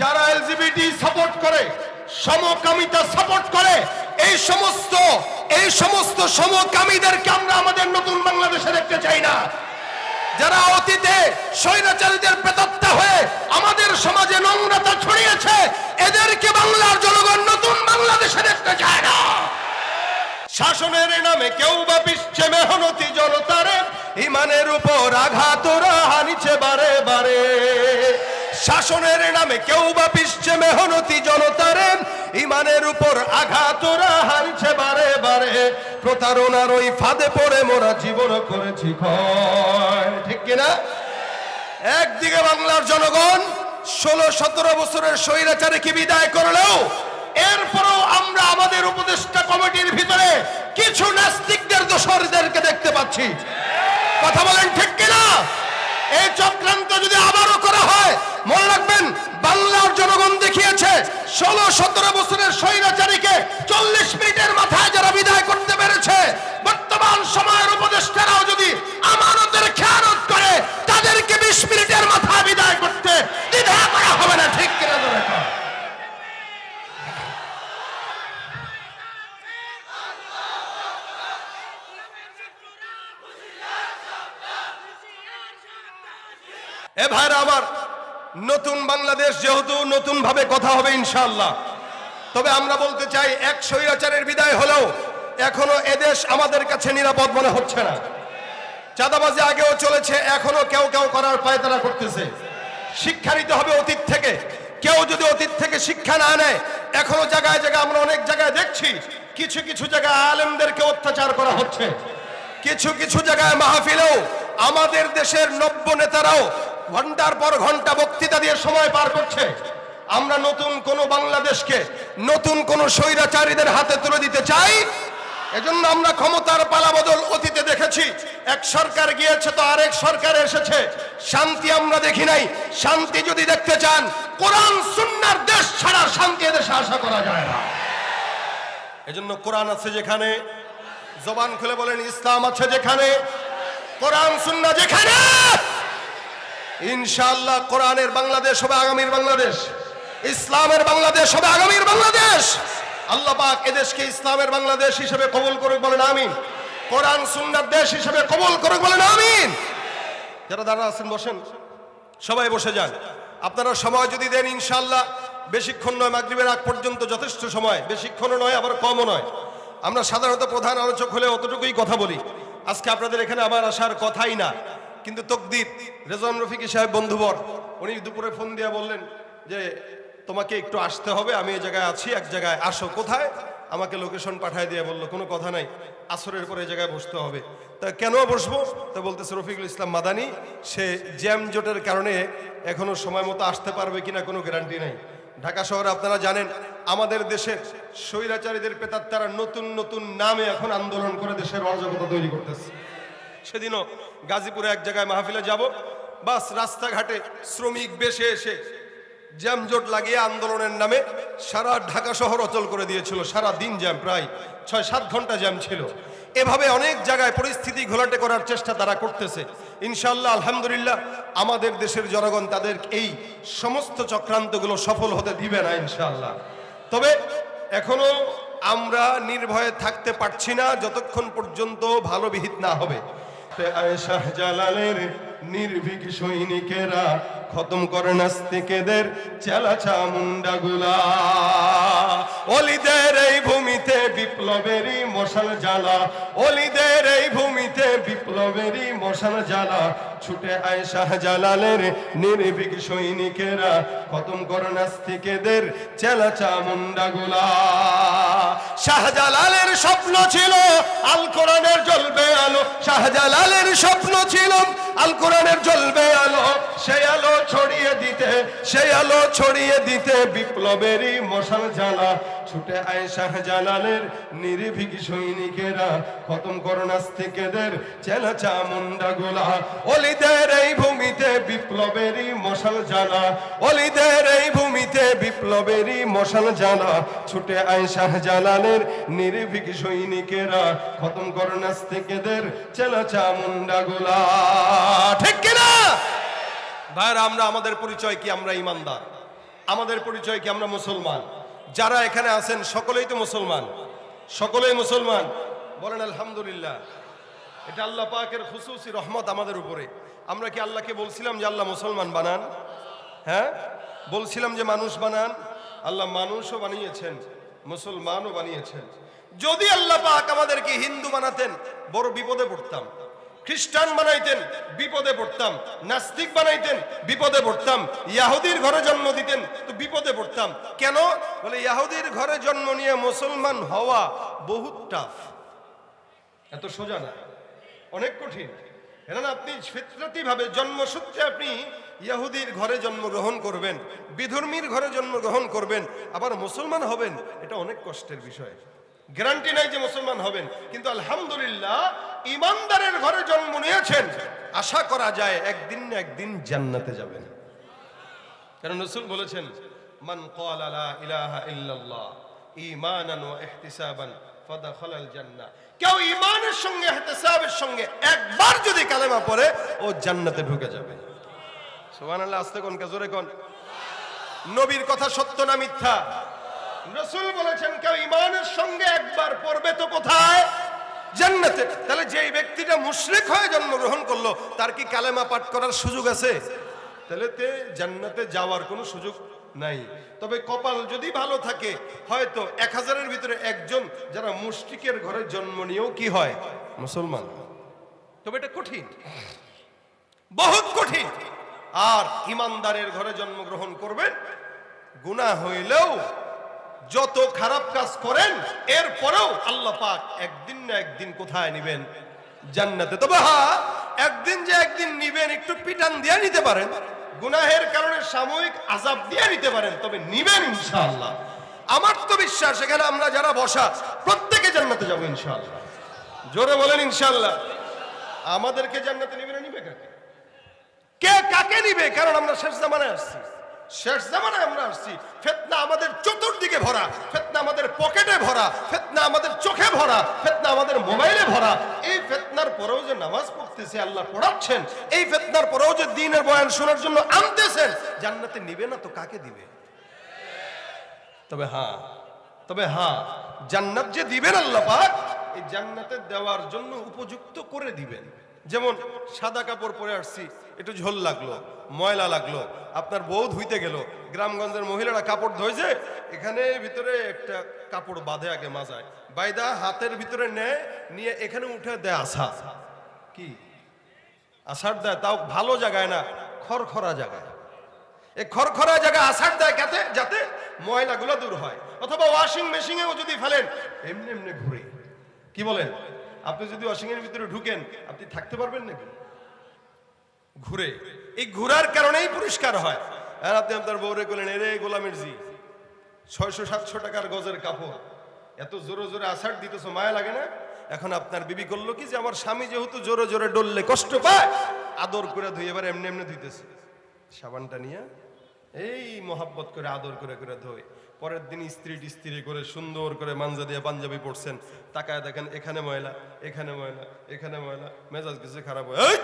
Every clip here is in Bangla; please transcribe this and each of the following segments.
যারা এলজিবিটি সাপোর্ট করে, সমকামিতা সাপোর্ট করে, এই সমস্ত এই সমস্ত সমকামীদেরকে আমরা আমাদের নতুন বাংলাদেশে দেখতে চাই না। যারা অতীতে স্বৈরাচারীদের প্রেতাত্মা হয়ে আমাদের সমাজে নোংরাতা ছড়িয়েছে, এদেরকে বাংলার জনগণ নতুন বাংলাদেশে দেখতে চায় না। শাসনের নামে কেউ বা পিচ্ছে মেহনতি জনতারে, ইমানের উপর আঘাত ওরা হানিছে বারে বারে। শাসনের নামে কেউ বা পিচ্ছে মেহনতি জনতারে, ইমানের উপর আঘাত ওরা হানিছে বারে বারে। প্রতারণার ওই ফাঁদে পড়ে মোরা জীবন করেছি ঠিক কিনা? একদিকে বাংলার জনগণ ষোলো সতেরো বছরের স্বৈরাচারীকে বিদায় করলেও, এরপরও আমরা আমাদের উপদেষ্টা কমিটির ভিতরে কিছু নাস্তিকদের দোষরদেরকে দেখতে পাচ্ছি। কথা বলেন ঠিক কিনা? এই চক্রান্ত যদি আবারও করা হয়, মনে রাখবেন, বাংলার জনগণ দেখিয়েছে, ষোলো, সতেরো বছরের স্বৈরাচারীকে চল্লিশ মিনিটের মাথায় যারা বিদায় করতে পেরেছে, বর্তমান সময়ের উপদেষ্টারাও যদি আমানতের খেয়ানত করে তাদেরকে বিশ মিনিটের মাথায় বিদায় করতে দ্বিধা করা হবে না ঠিক কিনা জোরে কর। এ ভাইরা আমার নতুন বাংলাদেশ যেহেতু নতুন ভাবে কথা হবে ইনশাআল্লাহ। তবে আমরা বলতে চাই, এক স্বৈরাচারের বিদায় হলেও এখনও এদেশ আমাদের কাছে নিরাপদ মনে হচ্ছে না। চাঁদাবাজি আগেও চলেছে, এখনও কেউ কেউ করার পায়তারা করতেছে। শিক্ষা নিতে হবে অতীত থেকে। কেউ যদি অতীত থেকে শিক্ষা না নেয়, এখনও জায়গায় জায়গায় আমরা অনেক জায়গায় দেখছি, কিছু কিছু জায়গায় আলেমদেরকে অত্যাচার করা হচ্ছে। কিছু কিছু জায়গায় মাহফিলেও আমাদের দেশের নব্য নেতারাও ঘণ্টার পর ঘণ্টা বক্তৃতা দিয়ে সময় পার করছে। আমরা নতুন কোন বাংলাদেশকে, নতুন কোন স্বৈরাচারীদের হাতে তুলে দিতে চাই। এজন্য আমরা ক্ষমতার পালাবদল অতীতে দেখেছি। এক সরকার গিয়েছে তো আরেক সরকার এসেছে। শান্তি আমরা দেখি নাই। শান্তি যদি দেখতে চান, কোরআন সুন্নার দেশ ছাড়া শান্তি এদেশে আশা করা যায় না। এজন্য কোরআন আছে যেখানে, জবান খুলে বলেন, ইসলাম আছে যেখানে, কোরআন সুন্না যেখানে। ইনশাআল্লাহ কোরআনের বাংলাদেশ হবে আগামীর বাংলাদেশ। ইসলামের বাংলাদেশ হবে আগামীর বাংলাদেশ। আল্লাহ পাক এদেশকে ইসলামের বাংলাদেশ হিসেবে কবুল করুক বলেন আমিন। কোরআন সুন্নার দেশ হিসেবে কবুল করুক বলেন আমিন। যারা দাঁড়া আছেন, বসেন। সবাই বসে যান। আপনারা সময় যদি দেন, ইনশাআল্লাহ বেশিক্ষণ নয়, মাগরিবের আগ পর্যন্ত যথেষ্ট সময়। বেশিক্ষণও নয়, আবার কমও নয়। আমরা সাধারণত প্রধান আলোচক হলে অতটুকুই কথা বলি। আজকে আপনাদের এখানে আমার আসার কথাই না। কিন্তু তকদির রেজন রফিকি সাহেব বন্ধুবর, উনি দুপুরে ফোন দিয়ে বললেন যে, তোমাকে একটু আসতে হবে, আমি এই জায়গায় আছি, এক জায়গায় আসো। কোথায়? আমাকে লোকেশন পাঠায় দিয়ে বলল, কোনো কথা নাই, আসরের পরে এই জায়গায় বসতে হবে। তা কেন বসবো? তা বলতেছে রফিকুল ইসলাম মাদানি, সে জ্যাম জোটের কারণে এখনও সময় মতো আসতে পারবে কিনা কোনো গ্যারান্টি নাই। ঢাকা শহরে আপনারা জানেন, আমাদের দেশের স্বৈরাচারীদের পেতার তারা নতুন নতুন নামে এখন আন্দোলন করে দেশের অরাজকতা তৈরি করতেছে। সেদিনও গাজীপুরে এক জায়গায় মাহফিলে যাব। বাস রাস্তাঘাটে শ্রমিক বেশে এসে জ্যামজোট লাগিয়ে আন্দোলনের নামে সারা ঢাকা শহর অচল করে দিয়েছিল। সারা দিন জ্যাম, প্রায় ছয় সাত ঘণ্টা জ্যাম ছিল। এভাবে অনেক জায়গায় পরিস্থিতি ঘোলাটে করার চেষ্টা তারা করতেছে। ইনশাল্লাহ আলহামদুলিল্লাহ, আমাদের দেশের জনগণ তাদের এই সমস্ত চক্রান্তগুলো সফল হতে দিবে না ইনশাল্লাহ তবে এখনও আমরা নির্ভয়ে থাকতে পারছি না, যতক্ষণ পর্যন্ত ভালো বিহিত না হবে। শাহ জালালের নির্ভীক সৈনিকেরা খতম করে নাস্তিকেদের চেলাচা মুন্ডাগুলা অলিদের এই ভূমিতে বিপ্লবেরই মশাল জ্বালা, অলিদের এই ভূমিতে মশাল জ্বালা ছুটে আয় শাহজালালের নির্ভীক সৈনিকেরা, খতম কর নাস্তিকেদের মুন্ডাগুলা শাহজালালের স্বপ্ন ছিল আল কোরআনের জ্বলবে আলো, শাহজালালের স্বপ্ন ছিল আল কোরআনের জ্বলবে আলো। সেই আলো ছড়িয়ে দিতে, সেই আলো ছড়িয়ে দিতে বিপ্লবেরই মশাল জ্বালা। ছুটে আয় শাহজালালের নির্ভীক সৈনিকেরা, খতম করো নাস্তিকেদের চেলাচা মুন্ডাগুলা। অলিদের এই ভূমিতে বিপ্লবেরই মশাল জ্বালা। অলিদের এই ভূমিতে বিপ্লবেরই মশাল জ্বালা। ছুটে আয় শাহজালালের নির্ভীক সৈনিকেরা, খতম করো নাস্তিকেদের চেলাচা মুন্ডাগুলা। ঠিক কিনা? ভাইরা আমরা, আমাদের পরিচয় কি? আমরা ইমানদার। আমাদের পরিচয় কি? আমরা মুসলমান। যারা এখানে আছেন, সকলেই তো মুসলমান। সকলেই মুসলমান। বলেন, আলহামদুলিল্লাহ। এটা আল্লাহ পাকের খুশুসি রহমত আমাদের উপরে। আমরা কি আল্লাহকে বলছিলাম যে আল্লাহ মুসলমান বানান? হ্যাঁ? বলছিলাম যে মানুষ বানান? আল্লাহ মানুষও বানিয়েছেন, মুসলমানও বানিয়েছেন। যদি আল্লাহ পাক আমাদেরকে হিন্দু বানাতেন, বড় বিপদে পড়তাম। খ্রিস্টান বানাইতেন, বিপদে পড়তাম। নাস্তিক বানাইতেন, বিপদে পড়তাম। ইয়াহুদির ঘরে জন্ম দিতেন, তো বিপদে পড়তাম। কেন? বলে, ইয়াহুদির ঘরে জন্ম নিয়ে মুসলমান হওয়া বহুত টাফ এত সোজা না। অনেক কঠিন। কেননা আপনি ফিতরাতি ভাবে জন্মসূত্রে আপনি ইয়াহুদির ঘরে জন্মগ্রহণ করবেন, বিধর্মীর ঘরে জন্মগ্রহণ করবেন, আবার মুসলমান হবেন, এটা অনেক কষ্টের বিষয়। গ্যারান্টি নাই যে মুসলমান হবেন। কিন্তু আলহামদুলিল্লাহ, ইমানদারের ঘরে জন্ম নিয়েছেন। আশা করা যায় একদিন না একদিন জান্নাতে যাবেন। কারণ রসুল বলেছেন, মান ক্বালা লা ইলাহা ইল্লাল্লাহ, ঈমানান ওয়া ইহতিসাবান ফাদাখালাল জান্নাহ। কেউ ঈমানের সঙ্গে, ইহতিসাবের সঙ্গে একবার যদি কালেমা পড়ে, ও জান্নাতে ঢুকে যাবে। সুবহানাল্লাহ, আস্তে কোন কে? জোরে কোন? নবীর কথা সত্য না মিথ্যা? রসুল বলেছেন, কেউ ইমানের সঙ্গে একবার পড়বে তো কোথায়? জান্নাতে। তাহলে যেই ব্যক্তিটা মুশরিক হয়ে জন্মগ্রহণ করল, তার কি কালেমা পাঠ করার সুযোগ আছে? তাহলে তে জান্নাতে যাওয়ার কোনো সুযোগ নাই। তবে কপাল যদি ভালো থাকে, হয়তো এক হাজারের ভিতরে একজন যারা মুশরিকের ঘরে জন্ম নিয়েও কি হয়? মুসলমান। তবে এটা কঠিন। বহুত কঠিন। আর ইমানদারের ঘরে জন্মগ্রহণ করবেন, গুনাহ হইলেও যত খারাপ কাজ করেন, এরপরেও আল্লাহ পাক একদিন না একদিন কোথায় নিবেন? জান্নাতে। তবে হ্যাঁ একদিন যে একদিন নিবেন, একটু পিটান দিয়ে নিতে পারেন। গুনাহের কারণে সাময়িক আজাব দিয়ে নিতে পারেন, তবে নিবেন ইনশাআল্লাহ। আমার তো বিশ্বাস, এখানে আমরা যারা বসা, প্রত্যেকে জান্নাতে যাব ইনশাআল্লাহ। জোরে বলেন ইনশাআল্লাহ। আমাদেরকে জান্নাতে নিবে না, নিবে কাকে? কে কাকে নিবে? কারণ আমরা শেষ জামানায় আসছি। শেষ জামানায় আমরা আসছি। ফেতনা আমাদের চতুর্দিকে ভরা, ফেতনা আমাদের পকেটে ভরা, ফেতনা আমাদের চোখে ভরা, ফেতনা আমাদের মোবাইলে ভরা। এই ফেতনার পরেও যে নামাজ পড়তেছে, আল্লাহ পড়াচ্ছেন, এই ফেতনার পরেও যে দিনের বয়ান শোনার জন্য আনতেছেন, জান্নাতে নিবে না তো কাকে দিবে? তবে হ্যাঁ তবে হ্যাঁ জান্নাত যে দিবেন আল্লাহ পাক, এই জান্নাতে দেওয়ার জন্য উপযুক্ত করে দিবেন। যেমন সাদা কাপড় পরে আসছি, একটু ঝোল লাগল, ময়লা লাগল, আপনার বউ ধুইতে গেল, গ্রামগঞ্জের মহিলারা কাপড় ধুইছে, এখানে ভিতরে একটা কাপড় বাঁধে আগে মাজায়, বাইদা হাতের ভিতরে নেয়, নিয়ে এখানে উঠে দেয় আসা কি? আষাঢ় দেয়, তাও ভালো জায়গায় না খড়খড়া জায়গায়। এই খড়খড়া জায়গা আষাঢ় দেয় কাতে, যাতে ময়লাগুলো দূর হয়। অথবা ওয়াশিং মেশিনেও যদি ফেলেন, এমনি এমনি ঘুরে। কি বলেন? আপনি যদি এর ভিতরে ঢুকেন, আপনি থাকতে পারবেন নাকি? ঘুরে। এই ঘুরার কারণেই পরিষ্কার হয়। আর আপনি আপনার বউরে করলেন এরে গোলামের জি ছয়শো, সাতশো টাকার গজের কাপড়। এত জোরে জোরে আষাঢ় দিতেছ, মায়া লাগে না? এখন আপনার বিবি করল কি যে, আমার স্বামী যেহেতু জোরে জোরে ডললে কষ্ট পায়, আদর করে ধুই এবার এমনি এমনি ধুইতেছে। সাবানটা নিয়ে এই মোহাব্বত করে আদর করে করে ধোয়। পরের দিন স্ত্রী স্ত্রী করে সুন্দর করে মাঞ্জা দিয়ে পাঞ্জাবি পড়ছেন তাকায় দেখেন, এখানে ময়লা এখানে ময়লা এখানে ময়লা, মেজাজ কিছু খারাপ হয়!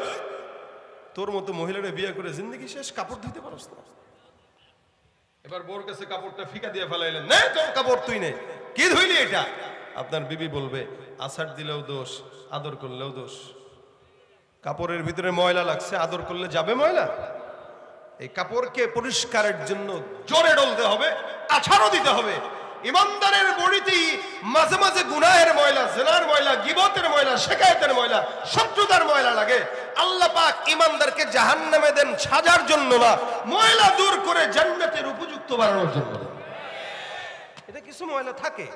তোর মতো মহিলারা বিয়ে করে জিন্দগি শেষ, কাপড় ধুইতে পারস না। এবার বোর কাছে কাপড়টা ফিকা দিয়ে ফেলাইলেন। নে, তোর কাপড় তুই নে। কি ধুইলি এটা? আপনার বিবি বলবে আষাঢ় দিলেও দোষ, আদর করলেও দোষ। কাপড়ের ভিতরে ময়লা লাগছে, আদর করলে যাবে ময়লা? এই কাপড়কে পরিষ্কারের জন্য জোরে ডলতে হবে। আছাড়ও দিতে হবে। ইমানদারের বড়িতেই মাঝে মাঝে গুনাহের ময়লা, জেনার ময়লা, গিবতের ময়লা শেখায়তের ময়লা, শত্রুতার ময়লা লাগে। আল্লাহ পাক ইমানদারকে জাহান্নামে দেন সাজার জন্য না, ময়লা দূর করে জান্নাতের উপযুক্ত বানানোর জন্য এটা কিছু ময়লা থাকে।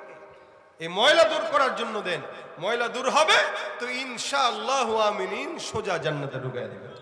এই ময়লা দূর করার জন্য দেন। ময়লা দূর হবে, তো ইনশাআল্লাহ আমিনিন সোজা জান্নাতে ঢুকাই দিবেন।